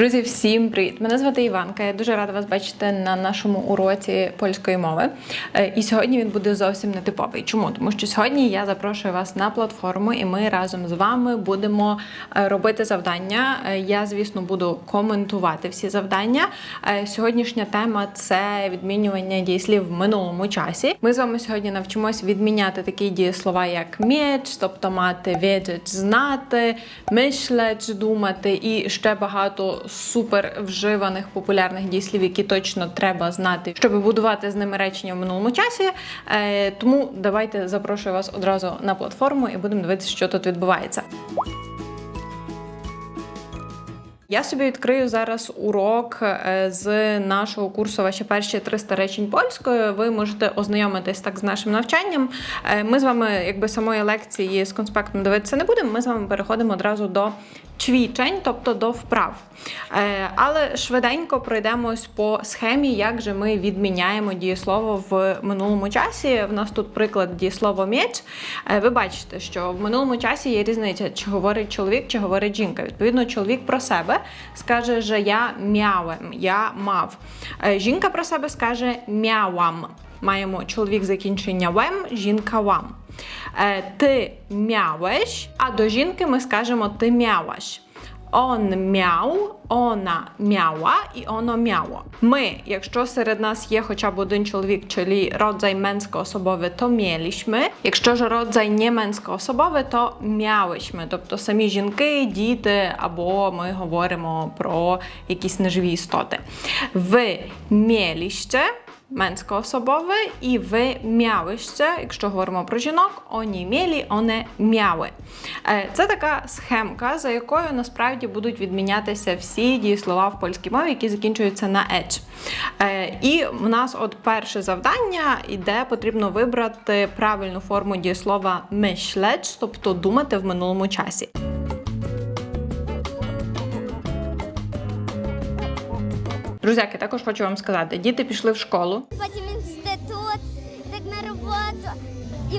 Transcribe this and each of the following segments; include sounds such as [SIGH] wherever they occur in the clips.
Друзі, всім привіт! Мене звати Іванка. Я дуже рада вас бачити на нашому уроці польської мови. Е, І сьогодні він буде зовсім нетиповий. Чому? Тому що сьогодні я запрошую вас на платформу, і ми разом з вами будемо е, робити завдання. Е, Я, звісно, буду коментувати всі завдання. Сьогоднішня тема це відмінювання дієслів в минулому часі. Ми з вами сьогодні навчимось відміняти такі дієслова, як м'яч, тобто мати, wiedzieć, знати, myśleć, думати і ще багато супер вживаних популярних дієслів, які точно треба знати, щоб будувати з ними речення в минулому часі. Е, Тому давайте запрошую вас одразу на платформу і будемо дивитися, що тут відбувається. Я собі відкрию зараз урок е, з нашого курсу Ваші перші 300 речень польською. Ви можете ознайомитись так з нашим навчанням. Е, Ми з вами, якби самої лекції з конспектом дивитися не будемо. Ми з вами переходимо одразу до чвічень, тобто до вправ. Е, Але швиденько пройдемось по схемі, як же ми відміняємо дієслово в минулому часі. В нас тут приклад дієслово м'яч. Е, Ви бачите, що в минулому часі є різниця, чи говорить чоловік, чи говорить жінка. Відповідно, чоловік про себе скаже, що я м'явем, я мав. Е, Жінка про себе скаже м'явам. Маємо чоловік закінчення вем, жінка вам. Е, Ти м'явеш, а до жінки ми скажемо ти м'яваш. Он м'яв, ona miała і ono miało. Ми, якщо серед нас є хоча б один чоловік, czyli rodzaj męskoosobowy, to mieliśmy. Якщо ж rodzaj nie męskoosobowy, то miałyśmy. Тобто самі жінки, діти, або ми говоримо про якісь неживі істоти. Ви mieliście, męskoosobowy і ви miałyście, якщо говоримо про жінок, oni mieli, one miały. Е, Це така схемка, за якою насправді будуть відмінятися всі дієслова в польській мові, які закінчуються на еч. Е, І в нас от перше завдання, де потрібно вибрати правильну форму дієслова myśleć, тобто думати в минулому часі. Друзяки, також хочу вам сказати: діти пішли в школу. Потім інститут, так на роботу. І,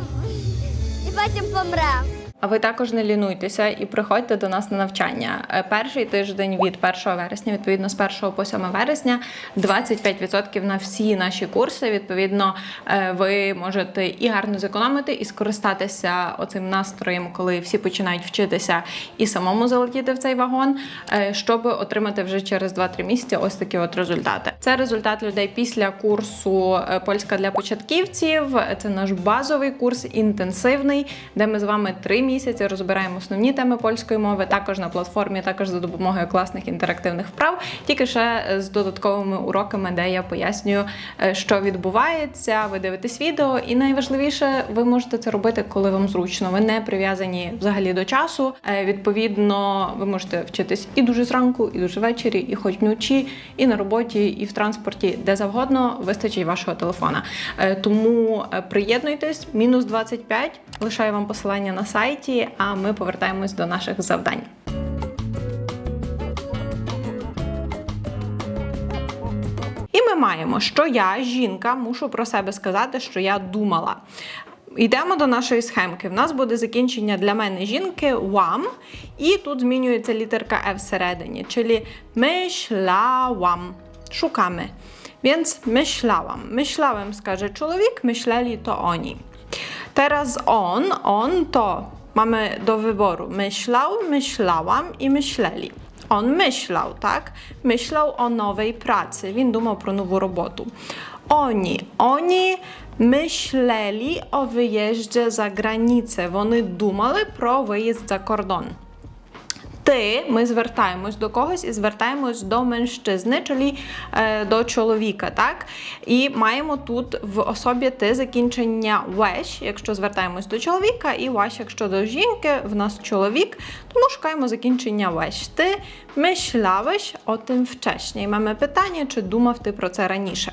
і потім помрем. А ви також не лінуйтеся і приходьте до нас на навчання. Е, Перший тиждень від 1 вересня, відповідно з 1 по 7 вересня, 25% на всі наші курси. Відповідно, е, ви можете і гарно зекономити, і скористатися оцим настроєм, коли всі починають вчитися і самому залетіти в цей вагон, е, щоб отримати вже через 2-3 місяці ось такі от результати. Це результат людей після курсу Польська для початківців. Це наш базовий курс, інтенсивний, де ми з вами три розбираємо основні теми польської мови, також на платформі, також за допомогою класних інтерактивних вправ, тільки ще з додатковими уроками, де я пояснюю, е, що відбувається. Ви дивитесь відео, і найважливіше, ви можете це робити, коли вам зручно. Ви не прив'язані взагалі до часу. Е, Відповідно, ви можете вчитись і дуже зранку, і дуже ввечері, і хоч вночі, і на роботі, і в транспорті, де завгодно вистачить вашого телефона. Е, Тому приєднуйтесь, мінус 25, лишаю вам посилання на сайті, а ми повертаємось до наших завдань. І ми маємо, що я, жінка, мушу про себе сказати, що я думала. Йдемо до нашої схемки. В нас буде закінчення для мене жінки вам, і тут змінюється літерка Е всередині, czyli myślałam. Szukamy. Więc myślałam. Myślałem skaże człowiek, myśleli to oni. Teraz on, on to mamy do wyboru. Myślał, myślałam i myśleli. On myślał, tak? Myślał o nowej pracy. Він думав про нову роботу. Oni, oni myśleli o wyjeździe za granicę. Вони думали про виїзд за кордон. Ти, ми звертаємось до когось і звертаємось до меншчизни, чолі е, до чоловіка, так? І маємо тут в особі ти закінчення веш, якщо звертаємось до чоловіка, і ваш, якщо до жінки, в нас чоловік, тому шукаємо закінчення веш. Ти myślałeś o tym wcześniej. Mamy pytanie, czy думав ти про це раніше.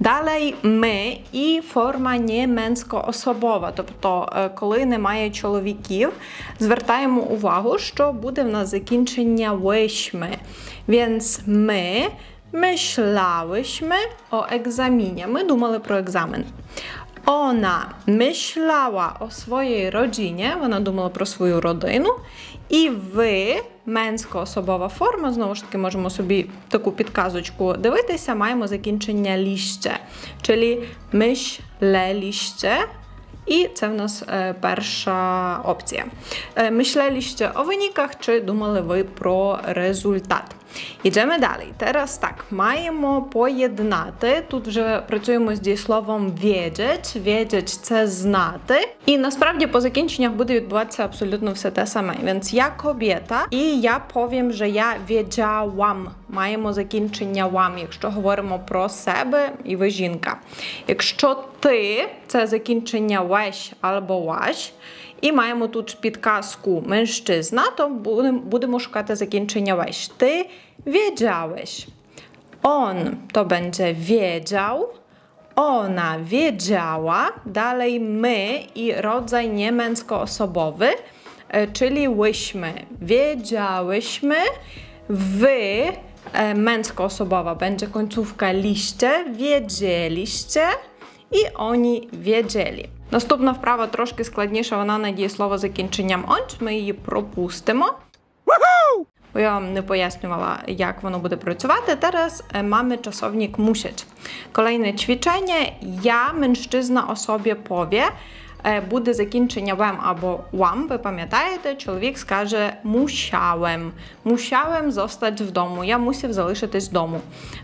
Далі ми і форма не менсько-особова, тобто, е, коли немає чоловіків, звертаємо увагу, що буде в nas закінчення łyśmy. Więc my myślałyśmy o egzaminie. Ми думали про екзамен. Ona myślała o swojej rodzinie, вона думала про свою родину, і ви менськоособова форма. Знову ж таки, можемо собі таку підказочку дивитися. Маємо закінчення ліще, czyli myśleliście. І це в нас е, перша опція. Е, о o wynikach, чи думали ви про результат? Ідемо далі. Teraz так, маємо поєднати. Тут вже працюємо з дієсловом wiedzieć. Wiedzieć – це знати. І насправді по закінченнях буде відбуватися абсолютно все те саме. Więc я кобєта, і я повім, що я wiedziałam. Маємо закінчення вам, якщо говоримо про себе і ви жінка. Якщо ти це закінчення веш або ваш. І маємо тут підказку меншчизна, то будемо шукати закінчення веш. Ти wiedziałeś. On to będzie wiedział. Ona wiedziała. Dalej my i rodzaj niemęskoosobowy, e, czyli łyśmy. Wiedziałyśmy. Wy e, męskoosobowa będzie końcówka liście. Wiedzieliście. І oni wiedzieli. Наступна вправа трошки складніша, вона на дієслово закінченням онч. Ми її пропустимо. Бо я вам не пояснювала, як воно буде працювати. Teraz e, mamy czasownik musieć. Kolejne ćwiczenie. Ja, mężczyzna o sobie powie. e, Буде закінчення wem або łam. Ви пам'ятаєте, чоловік скаже musiałem. Musiałem zostać в дому. Я мусив залишитись дому,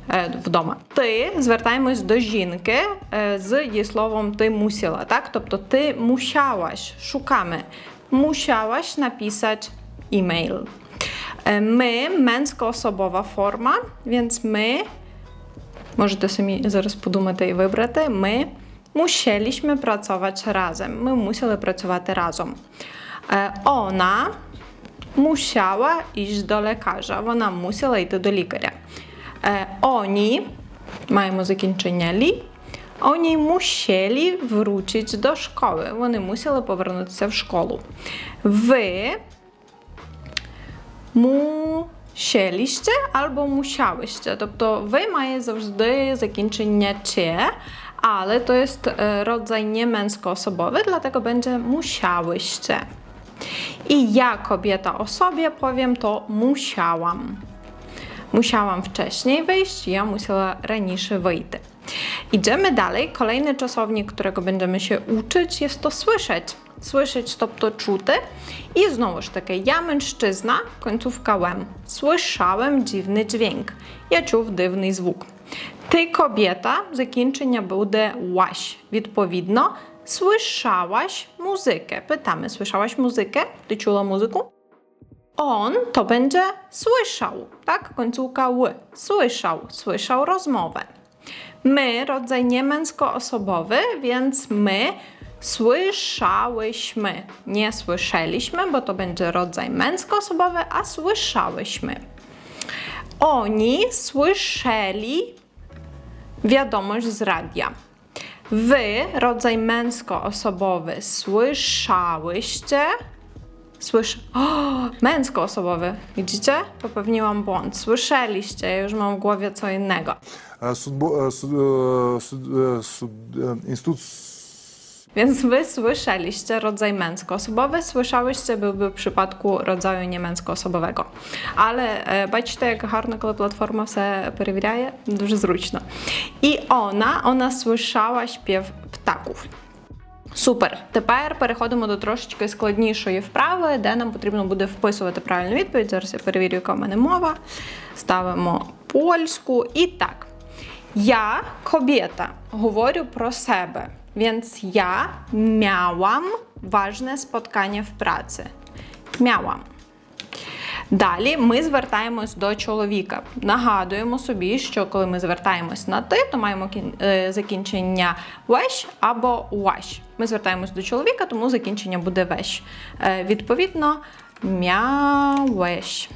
е, вдома. Ти звертаємось до жінки е, з дієсловом ти мусила. Так? Тобто ти musiałaś. Шукamy. Musiałaś napisać e-mail. E, My, męskoosobowa forma, więc my, możecie самі зараз подумати і вибрати, ми musieliśmy pracować razem. Ми мусили працювати разом. Е, Ona musiała iść do lekarza. Вона мусила йти до лікаря. Е, Oni, маємо закінчення лі, Oni musieli wrócić do szkoły. Вони мусили повернутися в школу. Ви musieliście albo musiałyście. Тобто ви має завжди закінчення cie, ale to jest e, rodzaj niemęskoosobowy, dlatego będzie musiałyście. I ja, kobieta o sobie, powiem to musiałam. Musiałam wcześniej wyjść, ja musiała raніше wyjść. Idziemy dalej. Kolejny czasownik, którego będziemy się uczyć, jest to słyszeć. Słyszeć, тобто чути. I znowu ж таки, ja mężczyzna, końcówka łem. Słyszałem dziwny dźwięk. Ja чув дивний звук. Ty kobieta, закінчення буде łaś. Відповідно, słyszałaś muzykę. Pytamy, słyszałaś muzykę? Ty чула muzyku? On to będzie słyszał, tak? Końcówka ł. Słyszał, słyszał rozmowę. My, rodzaj niemęskoosobowy, więc my Słyszałyśmy. Nie słyszeliśmy, bo to będzie rodzaj męskoosobowy, a słyszałyśmy. Oni słyszeli wiadomość z radia. Wy, rodzaj męskoosobowy, słyszałyście. Słysz. O, męskoosobowy. Widzicie? Popełniłam błąd. Słyszeliście, już mam w głowie co innego. Sudbo, sud, e, sud, e, sud, instytut Więc wy słyszeliście rodzaj męskoosobowy, słyszałyście byłby w przypadku rodzaju niemęskoosobowego. Але е, бачите, як гарно, коли платформа все перевіряє, дуже зручно. І вона, вона słyszała śpiew ptaków. Супер. Тепер переходимо до трошечки складнішої вправи, де нам потрібно буде вписувати правильну відповідь. Зараз я перевірю, яка в мене мова. Ставимо польську. І так. Ja, kobieta, говорю про себе. Więc ja miałam ważne spotkanie w pracy. Miałam. Далі ми звертаємось до чоловіка. Нагадуємо собі, що коли ми звертаємось на ти, то маємо кін- закінчення веш або ваш. Ми звертаємось до чоловіка, тому закінчення буде веш. Відповідно, miałeś.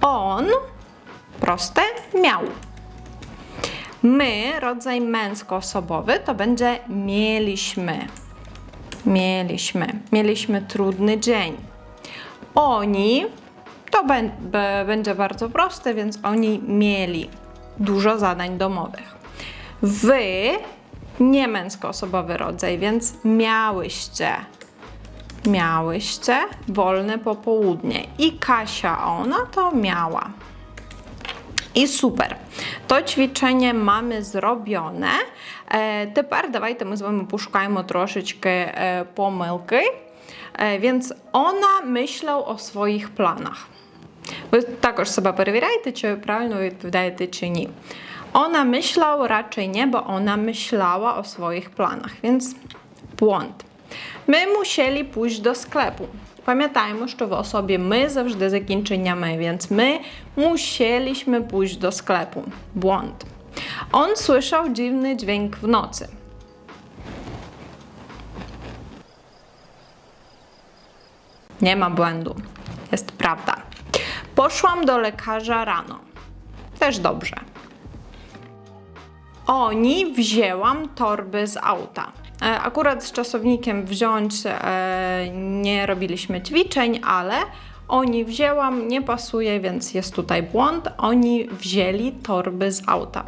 On proste miał. My, rodzaj męskoosobowy, to będzie mieliśmy. Mieliśmy. Mieliśmy trudny dzień. Oni, to bę- bę- będzie bardzo proste, więc oni mieli dużo zadań domowych. Wy, nie męskoosobowy rodzaj, więc miałyście. Miałyście wolne popołudnie. I Kasia, ona to miała. І супер. То ćwiczenie mamy zrobione. Е, тепер давайте ми з вами пошукаємо трошечки е, помилки. Е, więc ona myślał o swoich planach. Ви також себе перевіряєте, чи ви правильно відповідаєте, чи ні. Ona myślał raczej nie, bo ona myślała o swoich planach, więc błąd. Ми musieli pójść do sklepu. Pamiętajmy, що в особі ми завжди закінчення ми, więc my musieliśmy pójść do sklepu. Błąd. On słyszał dziwny dźwięk w nocy. Nie ma błędu. Jest prawda. Poszłam do lekarza rano. Też dobrze. Oni wzięłam torby z auta. E, Akurat z czasownikiem wziąć e, nie robiliśmy ćwiczeń, ale oni wzięłam nie pasuje, więc jest tutaj błąd. Oni wzięli torby z auta.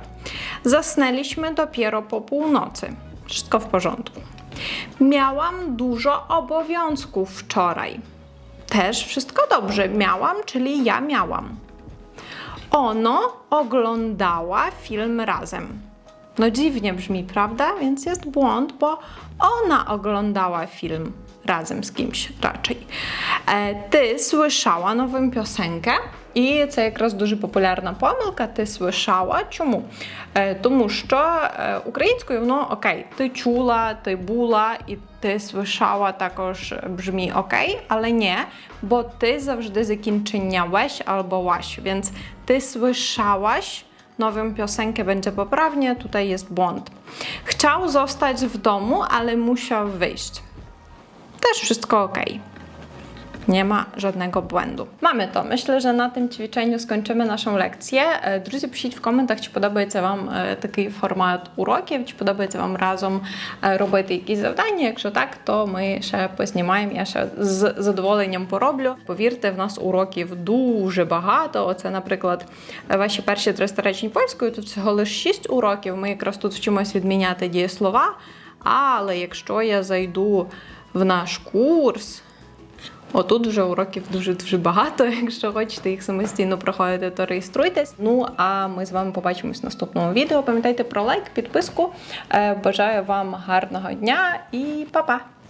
Zasnęliśmy dopiero po północy. Wszystko w porządku. Miałam dużo obowiązków wczoraj. Też wszystko dobrze. Miałam, czyli ja miałam. Ono oglądała film razem. No dziwnie brzmi, prawda? Więc jest błąd, bo ona oglądała film razem з kimś raczej. Е, Ти słyszała нову пісеньку, і це якраз дуже популярна помилка. Ти słyszała. Чому? Е, Тому що е, українською воно окей, ти чула, ти була, і ти słyszała також brzmi окей, але ні, бо ти завжди закінчення weś albo łaś, więc ty słyszałaś nową piosenkę będzie poprawnie, tutaj jest błąd. Chciał zostać w domu, ale musiał wyjść. Też wszystko ok. Nie ma żadnego błędu. Mamy to. Myślę, że na tym ćwiczeniu skończymy naszą lekcję. Друзі, пишіть в коментах, чи подобається вам такий формат уроків, чи подобається вам разом робити якісь завдання. Якщо так, то ми ще познімаємо. Я ще з задоволенням пороблю. Повірте, в нас уроків дуже багато. Оце, наприклад, ваші перші 300 речень польською. Тут всього лише 6 уроків. Ми якраз тут вчимось відміняти дієслова. Але якщо я зайду в наш курс. Отут вже уроків дуже-дуже багато. [LAUGHS] Якщо хочете їх самостійно проходити, то реєструйтесь. Ну а ми з вами побачимось в наступному відео. Пам'ятайте про лайк, підписку. Е, Бажаю вам гарного дня і па-па!